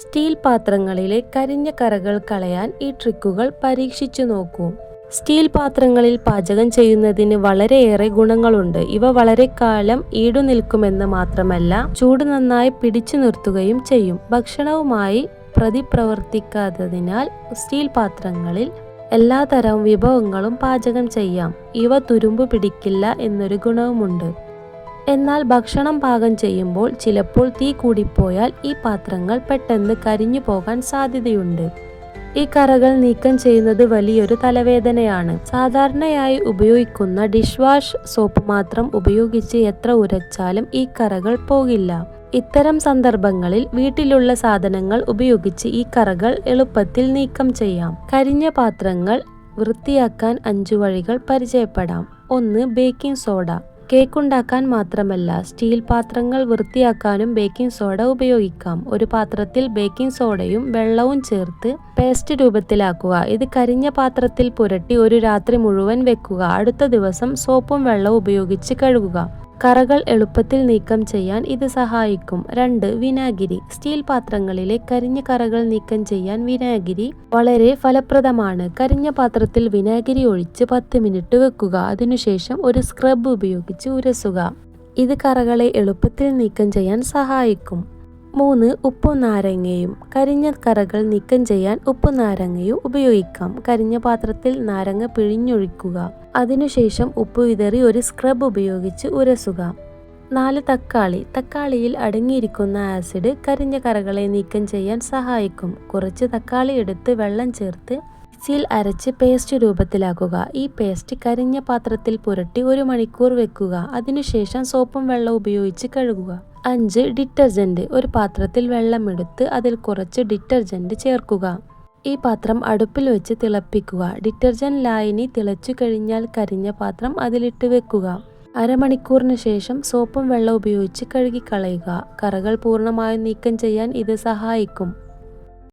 Steel പാത്രങ്ങളിലെ കരിഞ്ഞ കറകൾ കളയാൻ ഈ ട്രിക്കുകൾ പരീക്ഷിച്ചു നോക്കൂ. സ്റ്റീൽ പാത്രങ്ങളിൽ പാചകം ചെയ്യുന്നതിന് വളരെയേറെ ഗുണങ്ങളുണ്ട്. ഇവ വളരെ കാലം ഈടുനിൽക്കുമെന്ന് മാത്രമല്ല ചൂട് നന്നായി പിടിച്ചു നിർത്തുകയും ചെയ്യും. ഭക്ഷണവുമായി പ്രതിപ്രവർത്തിക്കാത്തതിനാൽ സ്റ്റീൽ പാത്രങ്ങളിൽ എല്ലാതരം വിഭവങ്ങളും പാചകം ചെയ്യാം. ഇവ തുരുമ്പ് പിടിക്കില്ല എന്നൊരു ഗുണവുമുണ്ട്. എന്നാൽ ഭക്ഷണം പാകം ചെയ്യുമ്പോൾ ചിലപ്പോൾ തീ കൂടിപ്പോയാൽ ഈ പാത്രങ്ങൾ പെട്ടെന്ന് കരിഞ്ഞു പോകാൻ സാധ്യതയുണ്ട്. ഈ കറകൾ നീക്കം ചെയ്യുന്നത് വലിയൊരു തലവേദനയാണ്. സാധാരണയായി ഉപയോഗിക്കുന്ന ഡിഷ് വാഷ് സോപ്പ് മാത്രം ഉപയോഗിച്ച് എത്ര ഉരച്ചാലും ഈ കറകൾ പോകില്ല. ഇത്തരം സന്ദർഭങ്ങളിൽ വീട്ടിലുള്ള സാധനങ്ങൾ ഉപയോഗിച്ച് ഈ കറകൾ എളുപ്പത്തിൽ നീക്കം ചെയ്യാം. കരിഞ്ഞ പാത്രങ്ങൾ വൃത്തിയാക്കാൻ അഞ്ചു വഴികൾ പരിചയപ്പെടാം. ഒന്ന് ബേക്കിംഗ് സോഡ. കേക്ക് ഉണ്ടാക്കാൻ മാത്രമല്ല സ്റ്റീൽ പാത്രങ്ങൾ വൃത്തിയാക്കാനും ബേക്കിംഗ് സോഡ ഉപയോഗിക്കാം. ഒരു പാത്രത്തിൽ ബേക്കിംഗ് സോഡയും വെള്ളവും ചേർത്ത് പേസ്റ്റ് രൂപത്തിലാക്കുക. ഇത് കരിഞ്ഞ പാത്രത്തിൽ പുരട്ടി ഒരു രാത്രി മുഴുവൻ വെക്കുക. അടുത്ത ദിവസം സോപ്പും വെള്ളവും ഉപയോഗിച്ച് കഴുകുക. കറകൾ എളുപ്പത്തിൽ നീക്കം ചെയ്യാൻ ഇത് സഹായിക്കും. രണ്ട് വിനാഗിരി. സ്റ്റീൽ പാത്രങ്ങളിലെ കരിഞ്ഞ കറകൾ നീക്കം ചെയ്യാൻ വിനാഗിരി വളരെ ഫലപ്രദമാണ്. കരിഞ്ഞ പാത്രത്തിൽ വിനാഗിരി ഒഴിച്ച് പത്ത് മിനിറ്റ് വെക്കുക. അതിനുശേഷം ഒരു സ്ക്രബ് ഉപയോഗിച്ച് ഉരസുക. ഇത് കറകളെ എളുപ്പത്തിൽ നീക്കം ചെയ്യാൻ സഹായിക്കും. മൂന്ന് ഉപ്പും നാരങ്ങയും കരിഞ്ഞ കറകൾ നീക്കം ചെയ്യാൻ ഉപ്പും നാരങ്ങയും ഉപയോഗിക്കാം. കരിഞ്ഞ പാത്രത്തിൽ നാരങ്ങ പിഴിഞ്ഞൊഴിക്കുക. അതിനുശേഷം ഉപ്പ് വിതറി ഒരു സ്ക്രബ് ഉപയോഗിച്ച് ഉരസുക. നാല് തക്കാളി. തക്കാളിയിൽ അടങ്ങിയിരിക്കുന്ന ആസിഡ് കരിഞ്ഞ കറകളെ നീക്കം ചെയ്യാൻ സഹായിക്കും. കുറച്ച് തക്കാളി എടുത്ത് വെള്ളം ചേർത്ത് മിക്സിയിൽ അരച്ച് പേസ്റ്റ് രൂപത്തിലാക്കുക. ഈ പേസ്റ്റ് കരിഞ്ഞ പാത്രത്തിൽ പുരട്ടി ഒരു മണിക്കൂർ വെക്കുക. അതിനുശേഷം സോപ്പും വെള്ളം ഉപയോഗിച്ച് കഴുകുക. അഞ്ച് ഡിറ്റർജന്റ് ഒരു പാത്രത്തിൽ വെള്ളമെടുത്ത് അതിൽ കുറച്ച് ഡിറ്റർജന്റ് ചേർക്കുക. ഈ പാത്രം അടുപ്പിൽ വെച്ച് തിളപ്പിക്കുക. ഡിറ്റർജന്റ് ലായനി തിളച്ചു കഴിഞ്ഞാൽ കരിഞ്ഞ പാത്രം അതിലിട്ട് വെക്കുക. അരമണിക്കൂറിന് ശേഷം സോപ്പും വെള്ളം ഉപയോഗിച്ച് കഴുകിക്കളയുക. കറകൾ പൂർണമായും നീക്കം ചെയ്യാൻ ഇത് സഹായിക്കും.